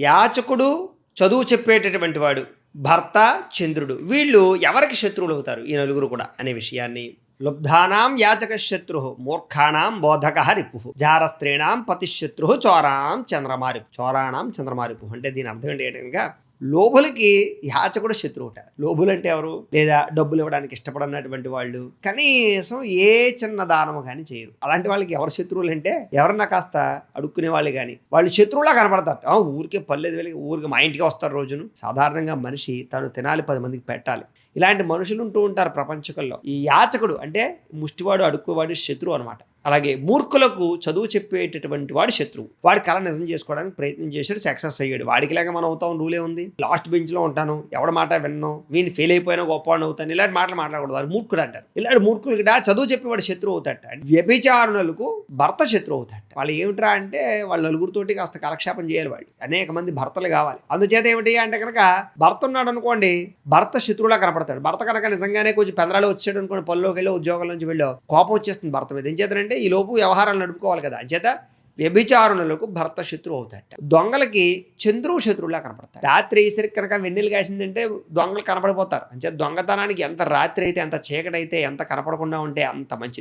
యాచకుడు చదువు చెప్పేటటువంటి వాడు భర్త చంద్రుడు. వీళ్ళు ఎవరికి శత్రువులు అవుతారు? ఈ నలుగురు కూడా అనే విషయాన్ని. లుబ్ధానాం యాచక శత్రు మూర్ఖాణం బోధక రిపు. జారస్త్రీణాం పతిశత్రు చోరాణం చంద్రమారిపు చోరాణం చంద్రమారిపు అంటే దీని అర్థం ఏంటి కనుక లోబులకి యాచకుడు శత్రువుట. లోబులు అంటే ఎవరు? లేదా డబ్బులు ఇవ్వడానికి ఇష్టపడనటువంటి వాళ్ళు. కనీసం ఏ చిన్న దానము కానీ చేయరు. అలాంటి వాళ్ళకి ఎవరు శత్రువులు అంటే ఎవరన్నా కాస్త అడుక్కునే వాళ్ళు కానీ వాళ్ళు శత్రువులా కనపడతారు. ఊరికే పల్లెది వెళ్ళి ఊరికి మా ఇంటికి వస్తారు రోజును. సాధారణంగా మనిషి తను తినాలి పది మందికి పెట్టాలి. ఇలాంటి మనుషులు ఉంటూ ఉంటారు ప్రపంచకంలో ఈ యాచకుడు అంటే ముష్టివాడు అడుక్కువాడు శత్రువు అనమాట అలాగే మూర్ఖులకు చదువు చెప్పేటటువంటి వాడు శత్రువు. వాడి కళ నిజం చేసుకోవడానికి ప్రయత్నం చేశాడు సక్సెస్ అయ్యాడు. వాడికి లేక మనం అవుతాం రూలే ఉంది? లాస్ట్ బెంచ్లో ఉంటాను ఎవడ మాట విన్నాను వీని ఫెయిల్ అయిపోయినా గొప్పవాడిని అవుతాను ఇలాంటి మాటలు మాట్లాడకూడదు. వాడు మూర్ఖుడు అంటారు ఇలాంటి మూర్ఖులకి చదువు చెప్పేవాడు శత్రువు అవుతాడు వ్యభిచారణులకు భర్త శత్రువు అవుతాడు. వాళ్ళు ఏమిట్రా అంటే వాళ్ళు నలుగురితోటి కాస్త కాలక్షేపం చేయాలి వాళ్ళు. అనేక మంది భర్తలు కావాలి. అందుచేత ఏమిటి అంటే కనుక భర్త ఉన్నాడు అనుకోండి భర్త శత్రువులా కనపడతాడు. భర్త కనుక నిజంగానే కొంచెం పెందరాలు వచ్చాడు అనుకోండి పనిలోకి వెళ్ళి ఉద్యోగం నుంచి వెళ్ళో కోపం వచ్చేస్తుంది భర్త మీద. ఏం చేద్దంటే ఈ లోపు వ్యవహారాలు నడుపుకోవాలి కదా. అంచేత వ్యభిచారుణులకు భర్త శత్రువు అవుతాట దొంగలకి చంద్రువు శత్రువులా కనపడతారు రాత్రి అయ్యేసరికి కనుక వెన్నెలు కాసిందంటే దొంగలు కనపడిపోతారు. అంటే దొంగతనానికి ఎంత రాత్రి అయితే ఎంత చీకటి అయితే ఎంత కనపడకుండా ఉంటే అంత మంచిది.